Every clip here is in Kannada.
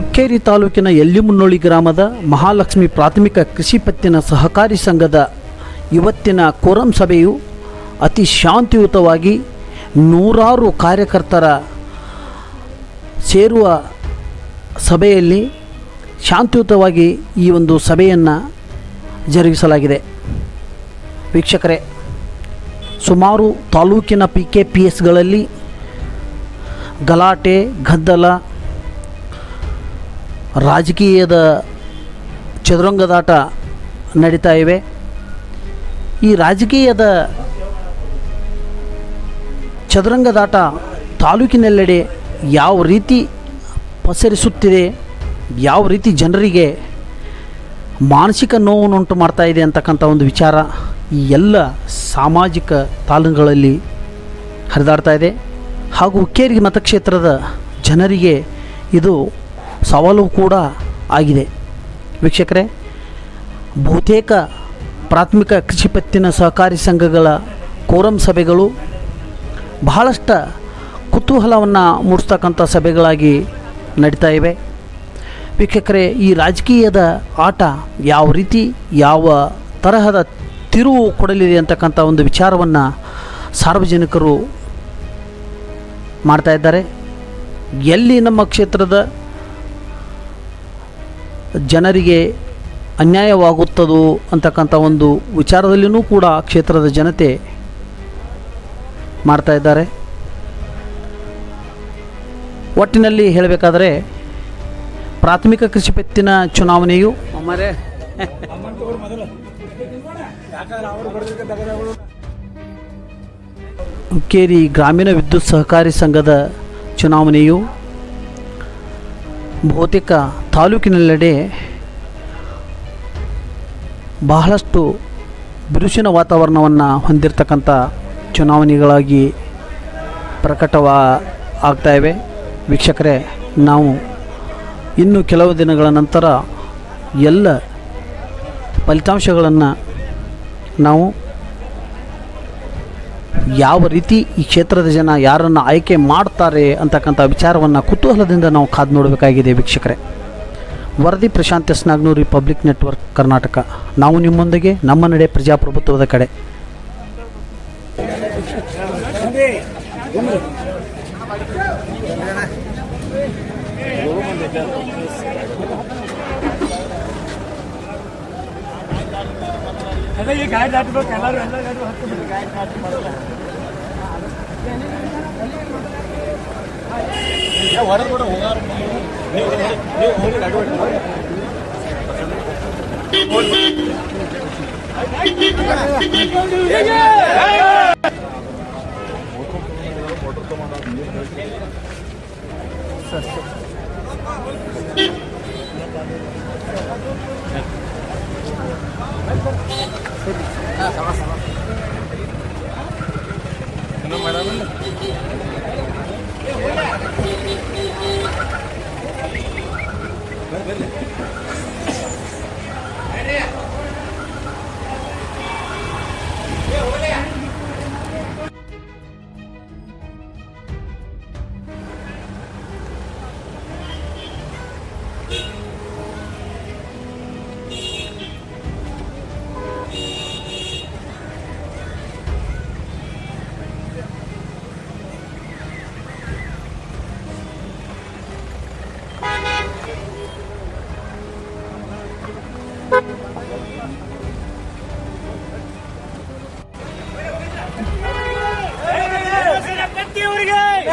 ಹೊಕ್ಕೇರಿ ತಾಲೂಕಿನ ಎಲ್ಲಿಮುನ್ನೋಳಿ ಗ್ರಾಮದ ಮಹಾಲಕ್ಷ್ಮಿ ಪ್ರಾಥಮಿಕ ಕೃಷಿ ಪತ್ತಿನ ಸಹಕಾರಿ ಸಂಘದ ಇವತ್ತಿನ ಕೋರಂ ಸಭೆಯು ಅತಿ ಶಾಂತಿಯುತವಾಗಿ ನೂರಾರು ಕಾರ್ಯಕರ್ತರ ಸೇರುವ ಸಭೆಯಲ್ಲಿ ಶಾಂತಿಯುತವಾಗಿ ಈ ಒಂದು ಸಭೆಯನ್ನು ಜರುಗಿಸಲಾಗಿದೆ. ವೀಕ್ಷಕರೇ, ಸುಮಾರು ತಾಲೂಕಿನ ಪಿ ಕೆ ಪಿ ಎಸ್ಗಳಲ್ಲಿ ಗಲಾಟೆ, ಗದ್ದಲ ರಾಜಕೀಯದ ಚದುರಂಗದಾಟ ನಡೀತಾ ಇವೆ. ಈ ರಾಜಕೀಯದ ಚದುರಂಗದಾಟ ತಾಲೂಕಿನೆಲ್ಲೆಡೆ ಯಾವ ರೀತಿ ಪಸರಿಸುತ್ತಿದೆ, ಯಾವ ರೀತಿ ಜನರಿಗೆ ಮಾನಸಿಕ ನೋವನ್ನುಂಟು ಮಾಡ್ತಾ ಇದೆ ಅಂತಕ್ಕಂಥ ಒಂದು ವಿಚಾರ ಈ ಎಲ್ಲ ಸಾಮಾಜಿಕ ತಾಲೂಕುಗಳಲ್ಲಿ ಹರಿದಾಡ್ತಾ ಇದೆ. ಹಾಗೂ ಹುಕ್ಕೇರಿ ಮತಕ್ಷೇತ್ರದ ಜನರಿಗೆ ಇದು ಸವಾಲು ಕೂಡ ಆಗಿದೆ. ವೀಕ್ಷಕರೇ, ಬಹುತೇಕ ಪ್ರಾಥಮಿಕ ಕೃಷಿ ಪತ್ತಿನ ಸಹಕಾರಿ ಸಂಘಗಳ ಕೋರಂ ಸಭೆಗಳು ಬಹಳಷ್ಟು ಕುತೂಹಲವನ್ನು ಮೂಡಿಸ್ತಕ್ಕಂಥ ಸಭೆಗಳಾಗಿ ನಡೀತಾ ಇವೆ. ವೀಕ್ಷಕರೇ, ಈ ರಾಜಕೀಯದ ಆಟ ಯಾವ ರೀತಿ, ಯಾವ ತರಹದ ತಿರುವು ಕೊಡಲಿದೆ ಅಂತಕ್ಕಂಥ ಒಂದು ವಿಚಾರವನ್ನು ಸಾರ್ವಜನಿಕರು ಮಾಡ್ತಾ ಇದ್ದಾರೆ. ಎಲ್ಲಿ ನಮ್ಮ ಕ್ಷೇತ್ರದ ಜನರಿಗೆ ಅನ್ಯಾಯವಾಗುತ್ತದೋ ಅಂತಕ್ಕಂಥ ಒಂದು ವಿಚಾರದಲ್ಲಿಯೂ ಕೂಡ ಕ್ಷೇತ್ರದ ಜನತೆ ಮಾಡ್ತಾ ಇದ್ದಾರೆ. ಒಟ್ಟಿನಲ್ಲಿ ಹೇಳಬೇಕಾದರೆ ಪ್ರಾಥಮಿಕ ಕೃಷಿ ಪತ್ತಿನ ಚುನಾವಣೆಯು ಹುಕ್ಕೇರಿ ಗ್ರಾಮೀಣ ವಿದ್ಯುತ್ ಸಹಕಾರಿ ಸಂಘದ ಚುನಾವಣೆಯು ಬಹುತೇಕ ತಾಲೂಕಿನೆಲ್ಲೆಡೆ ಬಹಳಷ್ಟು ಬಿರುಸಿನ ವಾತಾವರಣವನ್ನು ಹೊಂದಿರತಕ್ಕಂಥ ಚುನಾವಣೆಗಳಾಗಿ ಪ್ರಕಟವಾ ಆಗ್ತಾ ಇವೆ. ವೀಕ್ಷಕರೇ, ನಾವು ಇನ್ನು ಕೆಲವು ದಿನಗಳ ನಂತರ ಎಲ್ಲ ಫಲಿತಾಂಶಗಳನ್ನು ನಾವು ಯಾವ ರೀತಿ ಈ ಕ್ಷೇತ್ರದ ಜನ ಯಾರನ್ನು ಆಯ್ಕೆ ಮಾಡ್ತಾರೆ ಅಂತಕ್ಕಂಥ ವಿಚಾರವನ್ನು ಕುತೂಹಲದಿಂದ ನಾವು ಕಾದು ನೋಡಬೇಕಾಗಿದೆ ವೀಕ್ಷಕರೇ. ವರದಿ Prashanth S Nagnoori public network Karnataka. ನಾವು ನಿಮ್ಮೊಂದಿಗೆ, ನಮ್ಮ ನಡೆ ಪ್ರಜಾಪ್ರಭುತ್ವದ ಕಡೆ. ಅದೇ ಈ ಗಾಡಿ ದಾಟಬೇಕು ಎಲ್ಲರೂ ಎಲ್ಲ ಗಾಡಿ ಹತ್ತು ಗಾಡಿ ದಾಟಿ ಮಾಡಲ್ಲ ಹೊರಗೆ ಕೂಡ ಹೋಗಾರ ನೀವು ನೀವು ಹೋಗಿ ಗಾಡಿ ಸರ್ Kredit.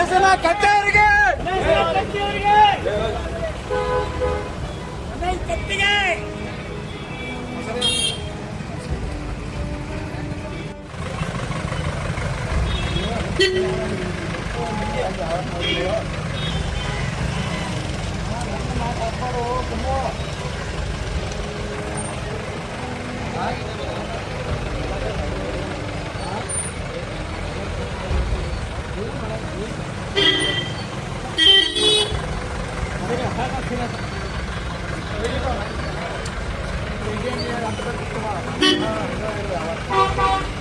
ಲೇಸನ ಕಟ್ಟೆಯವರಿಗೆ ಕಟ್ಟಿಗೆ ಮಾತಾಡೋ ತುಂಬ 每天你要拿车去嘛？啊，这样子啊。